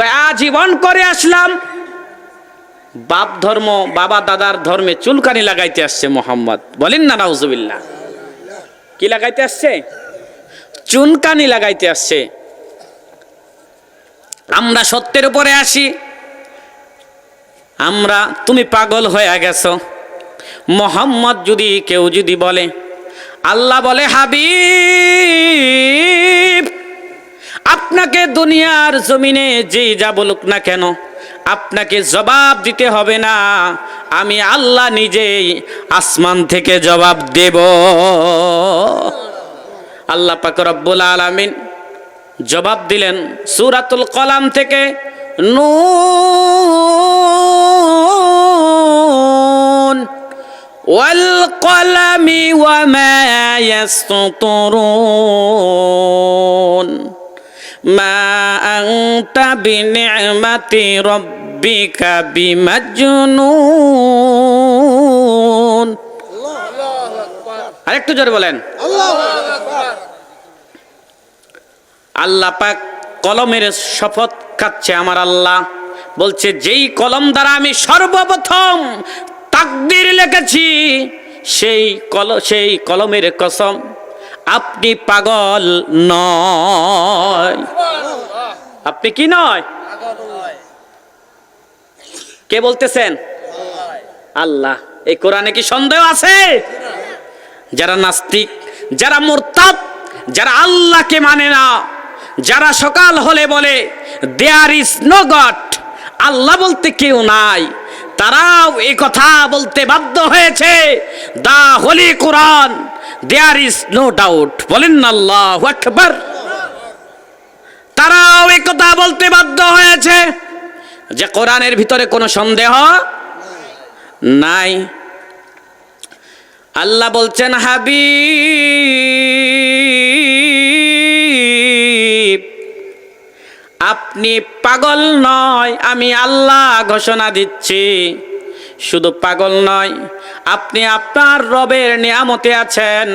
আজীবন করে আসলাম। বাপ ধর্ম, বাবা দাদার ধর্মে চুলকানি লাগাইতে আসছে মোহাম্মদ। বলেন না, নাউজুবিল্লাহ। কি লাগাইতে আসছে? চুনকানি লাগাইতে আসছে। আমরা সত্যের উপরে আসি। আমরা, তুমি পাগল হয়ে গেছো। মোহাম্মদ যদি কেউ যদি বলে, আল্লাহ বলে, হাবিব আপনাকে দুনিয়ার জমিনে যে যা বলুক না কেন, আপনাকে জবাব দিতে হবে না। আমি আল্লাহ নিজেই আসমান থেকে জবাব দেব। আল্লাহ পাক রব্বুল আলামিন জবাব দিলেন সুরাতুল কলাম থেকে, নুন ওয়াল কলামি ওয়া মা ইয়াসতুরুন আরেকটু জোরে বলেন। আল্লাহ পাক কলমের শপথ খাচ্ছে আমার আল্লাহ। বলছে, যেই কলম দ্বারা আমি সর্বপ্রথম তাকদির লিখেছি, সেই কল, সেই কলমের কসম আপনি পাগল নয়। আপনি কি নয়? কে বলতেছেন? আল্লাহ। এই কোরআনে কি সন্দেহ আছে? যারা নাস্তিক, যারা মোরতাদ, যারা আল্লাহকে মানে না, যারা সকাল হলে বলে দেয়ার ইজ নো গড আল্লাহ বলতে কেউ নাই। তারাও এই কথা বলতে বাধ্য হয়েছে। The holy Quran there is no doubt বলেন আল্লাহ আকবার। তারাও এই কথা বলতে বাধ্য হয়েছে যে কোরআনের ভিতরে কোনো সন্দেহ নাই। আল্লাহ বলছেন, হাবিব আপনি পাগল নয়, আমি আল্লাহ ঘোষণা দিচ্ছি। শুধু পাগল নয়, আপনি আপনার রবের নিয়ামতে আছেন।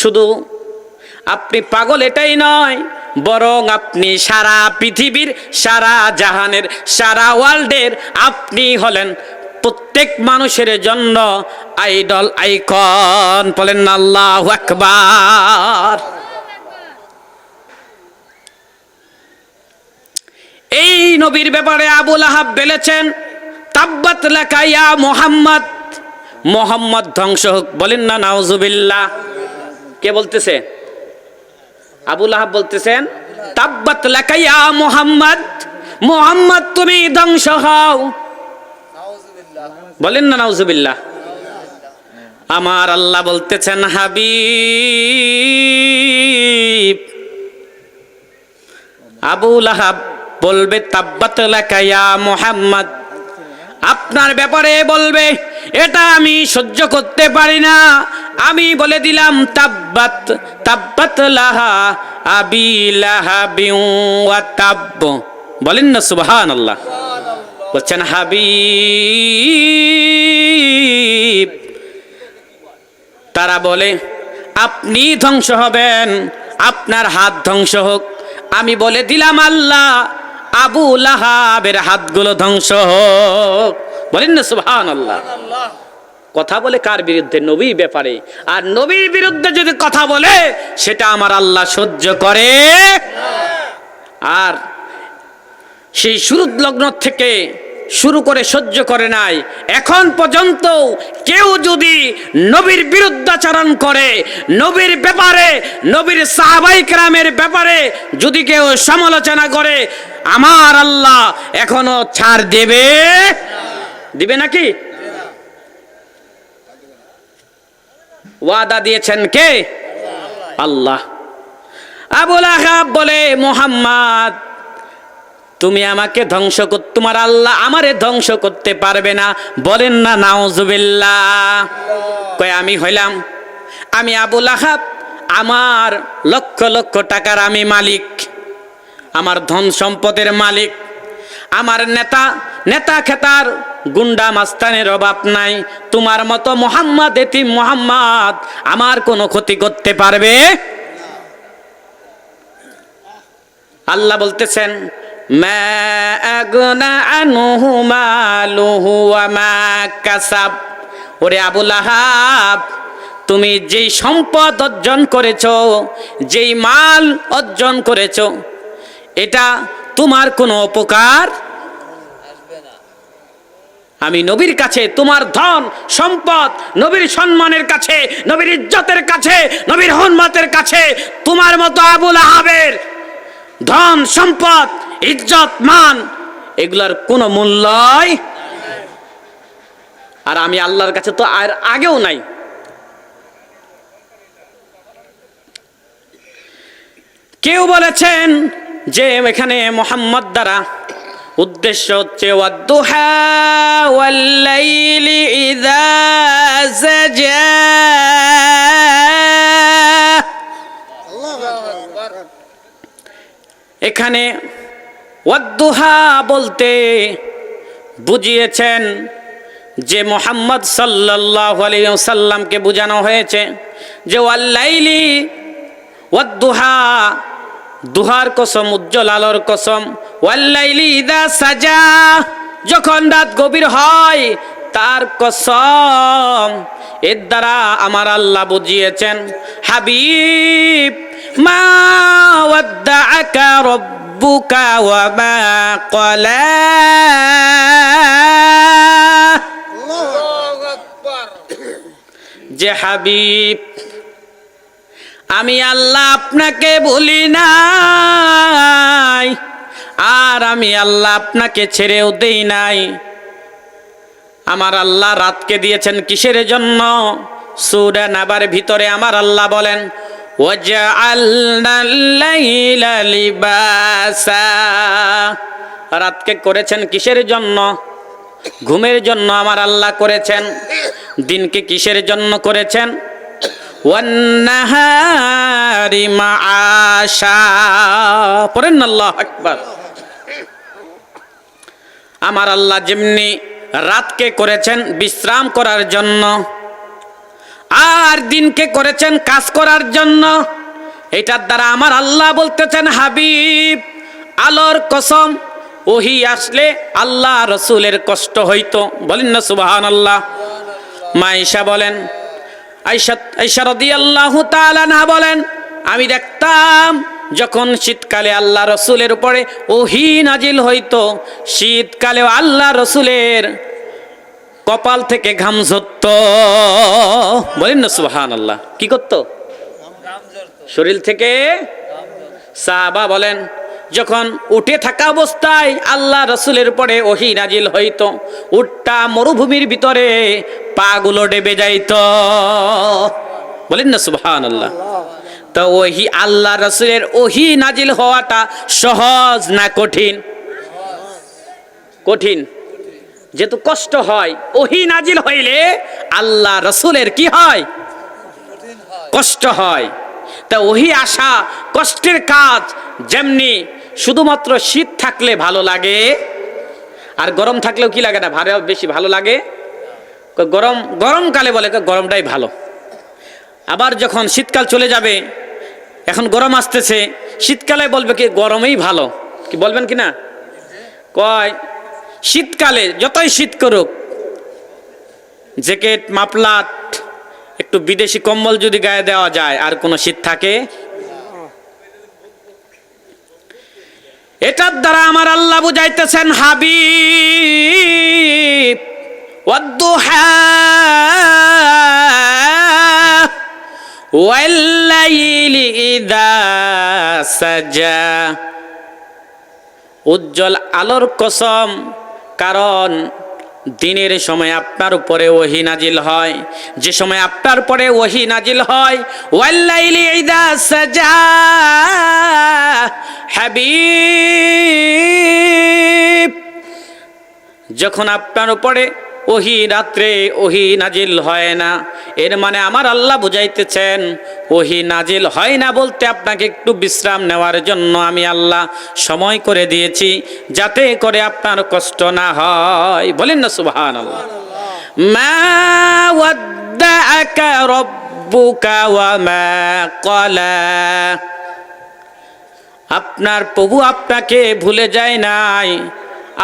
শুধু আপনি পাগল এটাই নয়, বরং আপনি সারা পৃথিবীর, সারা জাহানের, সারা ওয়ার্ল্ডের আপনি হলেন প্রত্যেক মানুষের জন্য আইডল আইকন। বলেন আল্লাহ আকবার। এই নবীর ব্যাপারে আবুল আহাব বলেছেন, তাব্বাত লাকাইয়া মোহাম্মদ। মোহাম্মদ ধ্বংস হোক, বলেন না, নাউজুবিল্লাহ। কে বলতেছে? আবুল আহাব বলতেছেন, তাব্বাত লাকাইয়া মোহাম্মদ। মোহাম্মদ, তুমি ধ্বংস হও। বলেন না, নাউজুবিল্লাহ। আমার আল্লাহ বলতেছেন, হাবিব। আবুল আহাব বলবে, তাব্বাত মোহাম্মদ। আপনার ব্যাপারে বলবে, এটা আমি সহ্য করতে পারি না। আমি বলে দিলাম, তাব্বাত তাব্বাত লাহা আবি লাহাবিউ ওয়া তাব্ব। বলেন না, সুবহানাল্লাহ। বলছেন হাবিব। তারা বলে আপনি ধ্বংস হবেন আপনার হাত ধ্বংস হোক। আমি বলে দিলাম আল্লাহ আবু লাহাবের হাতগুলো ধ্বংস হোক। বলেন না সুবহান আল্লাহ কথা বলে কার বিরুদ্ধে? নবীর ব্যাপারে। আর নবীর বিরুদ্ধে যদি কথা বলে সেটা আমার আল্লাহ সহ্য করে। আর সেই শুরুর লগ্ন থেকে শুরু করে সহ্য করে নাই। এখন পর্যন্ত কেউ যদি নবীর বিরুদ্ধাচরণ করে, নবীর ব্যাপারে, নবীর সাহাবাই ক্রামের ব্যাপারে যদি কেউ সমালোচনা করে, আমার আল্লাহ এখনও ছাড় দেবে? দিবে নাকি? ওয়াদা দিয়েছেন কে? আল্লাহ। আবুল আহাব বলে, মোহাম্মদ, তুমি আমাকে ধ্বংস কর তোমার আল্লাহ আমারে ধ্বংস করতে পারবে না। বলেন না, নাউজুবিল্লাহ। কয়, আমি হইলাম। আমি আবুল আহাব, আমার লক্ষ লক্ষ টাকার আমি মালিক। আমার ধন সম্পদের মালিক। আমার নেতা নেতা খেতার গুন্ডা মাস্তানের অভাব নাই। তোমার মতো মোহাম্মদ এতিম মোহাম্মদ আমার কোনো ক্ষতি করতে পারবে? আল্লাহ বলতেছেন কাসাব। ওরে আবুল আহাব তুমি যেই সম্পদ অর্জন করেছ, যেই মাল অর্জন করেছ, এটা তোমার কোনো উপকার? আমি নবীর কাছে, তোমার ধন, সম্পদ, নবীর সম্মানের কাছে, নবীর ইজ্জতের কাছে, নবীর হনমতের কাছে, তোমার মতো আবুল আহাবের ধন, সম্পদ ইজ্জত, মান, এগুলার কোনো মূল্যই আর আমি আল্লাহর কাছে তো আর আগেও নাই। কেউ বলেছেন যে এখানে মোহাম্মদ দ্বারা উদ্দেশ্য হচ্ছে এখানে ওয়াদ্দুহা বলতে বুঝিয়েছেন যে মোহাম্মদ সাল্লাহ সাল্লামকে বোঝানো হয়েছে যে ওয়াল্লাইলি ওয়াদ্দুহা, দুহার কসম, উজ্জ্বল আলোর কসম। ওয়াল্লাইলি ইদা সাজা, যখন রাত গভীর হয়, তার কসম। এর দ্বারা আমার আল্লাহ বুঝিয়েছেন, হাবিব মা ওয়াদ্দাআকা রব্বুকা ওয়া মা ক্বালা যে হাবিব আমি আল্লাহ আপনাকে ভুলি নাই আর আমি আল্লাহ আপনাকে ছেড়েও দেই নাই। আমার আল্লাহ রাতকে দিয়েছেন কিসের জন্য? সুরা নাবার ভিতরে আমার আল্লাহ বলেন وَجَعَلْنَا اللَّيْلَ لِبَاسًا রাতকে করেছেন কিসের জন্য ঘুমের জন্য আমার আল্লাহ করেছেন দিনকে কিসের জন্য করেছেন ওয়ান্নাহারি মাআশা পড়েন না আল্লাহ আকবার আমার আল্লাহ যেমনি রাতকে করেছেন বিশ্রাম করার জন্য আর দিনকে করেছেন কাজ করার জন্য। এটার দ্বারা আমার আল্লাহ বলতেছেন, হাবিব, আলোর কসম, ওহি আসলে আল্লাহ রসুলের কষ্ট হইতো। বলেন না সুবাহান আল্লাহ মাইশা বলেন বলেন, আমি দেখতাম যখন শীতকালে আল্লাহ রসুলের উপরে ওহি নাজিল হইতো, শীতকালেও আল্লাহ রসুলের কপাল থেকে ঘাম ঝরত। বলেন না সুবহান আল্লাহ কি করতো? শরীর থেকে সাহাবা বলেন, যখন উঠে থাকা অবস্থায় আল্লাহ রসুলের পরে ওহি নাজিল হইত, উটটা মরুভূমির ভিতরে পাগুলো ডেবে যাইত। বলেন না সুবহান আল্লাহ তো ওহি, আল্লাহ রসুলের ওহি নাজিল হওয়াটা সহজ না কঠিন? কঠিন। যেহেতু কষ্ট হয়, ওহি নাজিল হইলে আল্লাহ রসুলের কি হয়? কষ্ট হয়। তা ওহি আসা কষ্টের কাজ যেমনি শুধুমাত্র শীত থাকলে ভালো লাগে, আর গরম থাকলেও কি লাগে না? ভালো, বেশি ভালো লাগে। গরম গরমকালে বলে গরমটাই ভালো। আবার যখন শীতকাল চলে যাবে, এখন গরম আসতেছে, শীতকালে বলবে কি গরমেই ভালো। কি বলবেন কি না? কয় শীতকালে যতই শীত করুক, জ্যাকেট মাপলাট একটু বিদেশি কম্বল যদি গায়ে দেওয়া যায়, আর কোনো শীত থাকে? এটার দ্বারা আমার আল্লাহ বুঝাইতেছেন সাজা, উজ্জ্বল আলোর কসম কারণ দিনের সময় আপনার উপরে ওহি নাজিল হয়, যে সময় আপনার পরে ওহি নাজিল হয় যখন আপনার উপরে ওহি রাত্রে ওহি নাজিল হয় না। এর মানে আমার আল্লাহ বুঝাইতেছেন, ওহি নাজিল হয় না বলতে আপনাকে একটু বিশ্রাম নেওয়ার জন্য আমি আল্লাহ সময় করে দিয়েছি, যাতে করে আপনার কষ্ট না হয়। বলেন না সুবহান আল্লাহ মা ওয়া মা আপনার প্রভু আপনাকে ভুলে যায় নাই।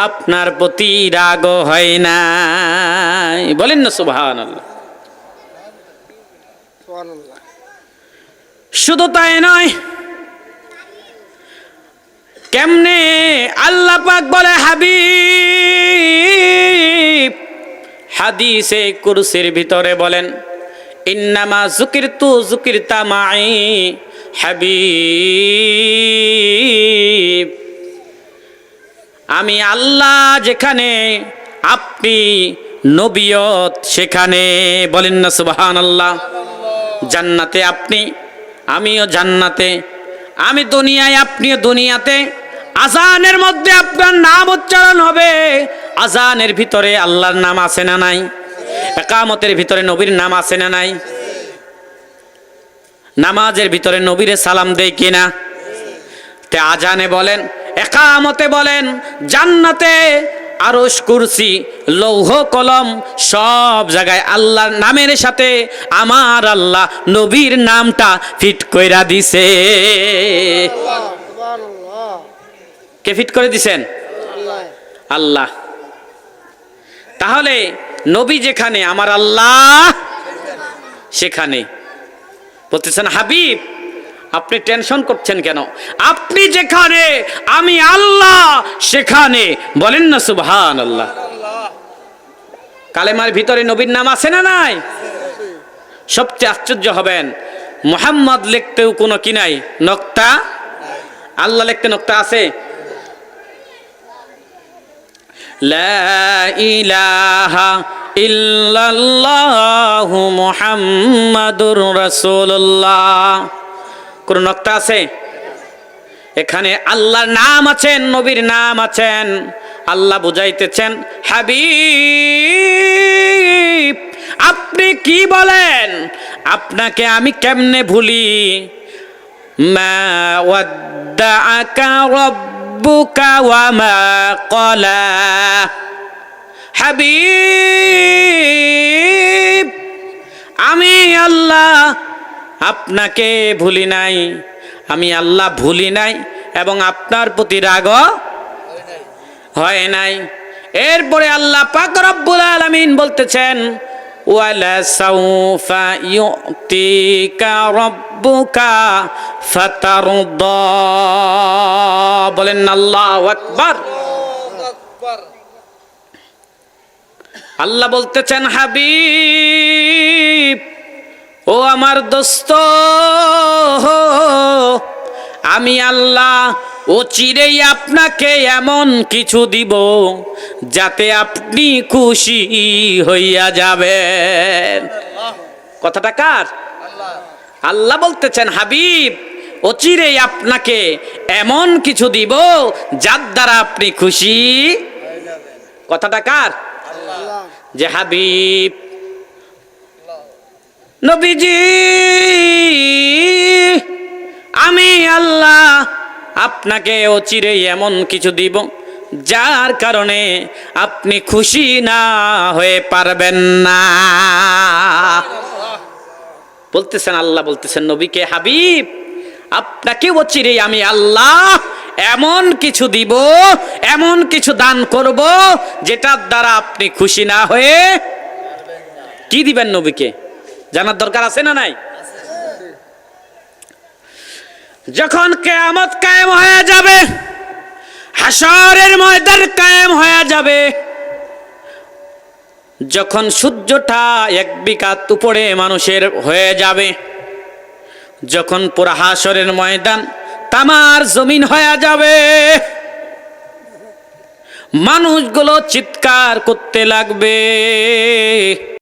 আপনার প্রতি রাগ হয় নাই বলেন না সুবহানাল্লাহ। শুধু তাই নয় কেমনে আল্লাহ পাক বলে হাবিব হাদিসে কুরসির ভিতরে বলেন ইন্নামা জুকিরতু জুকিরতা মাই হাবিব। আমি আল্লাহ যেখানে, আপনি নবিয়ত সেখানে। বলেন না সুবাহান আল্লাহ জান্নাতে আপনি, আমিও জান্নাতে। আমি দুনিয়ায়, আপনিও দুনিয়াতে। আজানের মধ্যে আপনার নাম উচ্চারণ হবে। আজানের ভিতরে আল্লাহর নাম আছে না নাই? একামতের ভিতরে নবীর নাম আছে না নাই? নামাজের ভিতরে নবীরে সালাম দেয় কিনা? তে আজানে বলেন একামতে বলেন, জান্নাতে আরশ, কুরসি, লৌহ, কলম সব জায়গায় আল্লাহর নামের সাথে আমার আল্লাহ নবীর নামটা ফিট কইরা দিছে। কে ফিট করে দিছেন? আল্লাহ। তাহলে নবী যেখানে, আমার আল্লাহ সেখানে। বলতেছেন, হাবিব আপনি টেনশন করছেন কেন? আপনি যেখানে, আমি আল্লাহ সেখানে। বলেন না সুবহান আল্লাহ কালেমার ভিতরে নবীর নাম আছে না নাই? সবচেয়ে আশ্চর্য হবেন, মোহাম্মদ লিখতেও কোনো কি নাই? নকতা? আল্লাহ লিখতে নক্তা আছে? ইলাহা ইল্লাল্লাহু মুহাম্মাদুর রাসূলুল্লাহ। কোন নক্তা আছে? এখানে আল্লাহর নাম আছেন, নবীর নাম আছেন। আল্লাহ বুঝাইতেছেন, হাবিব, আপনি কি বলেন? আপনাকে আমি কেমনে ভুলি? হাবিব, আমি আল্লাহ আপনাকে ভুলি নাই। আমি আল্লাহ ভুলি নাই এবং আপনার প্রতি রাগ হয় নাই। এরপরে আল্লাহ পাক রব্বুল আলামিন বলতেছেন বলেন আল্লাহ বলতেছেন, হাবিব ও আমার দোস্ত আমি আল্লাহ ও চিরেই আপনাকে এমন কিছু দিব যাতে আপনি খুশি হইয়া যাবেন। কথাটা কার? আল্লাহ বলতেছেন হাবিব অচিরেই আপনাকে এমন কিছু দিব যার দ্বারা আপনি খুশি কথাটা কার? যে হাবিব নবীজি, আমি আল্লাহ আপনাকে অচিরেই এমন কিছু দিব, যার কারণে আপনি খুশি না হয়ে পারবেন না। বলতেছেন আল্লাহ, বলতেছেন নবীকে হাবিব, আপনাকে অচিরেই আমি আল্লাহ এমন কিছু দিব, এমন কিছু দান করব, যেটার দ্বারা আপনি খুশি না হয়ে কি দিবেন নবীকে? জানার দরকার আছে না নাই? যখন কেয়ামত কায়েম হয়ে যাবে হাসরের ময়দান কায়েম হয়ে যাবে, যখন সূর্যটা এক বিকাত উপরে মানুষের হয়ে যাবে, যখন পুরা হাসরের ময়দান তামার জমিন হয়ে যাবে, মানুষগুলো চিৎকার করতে লাগবে।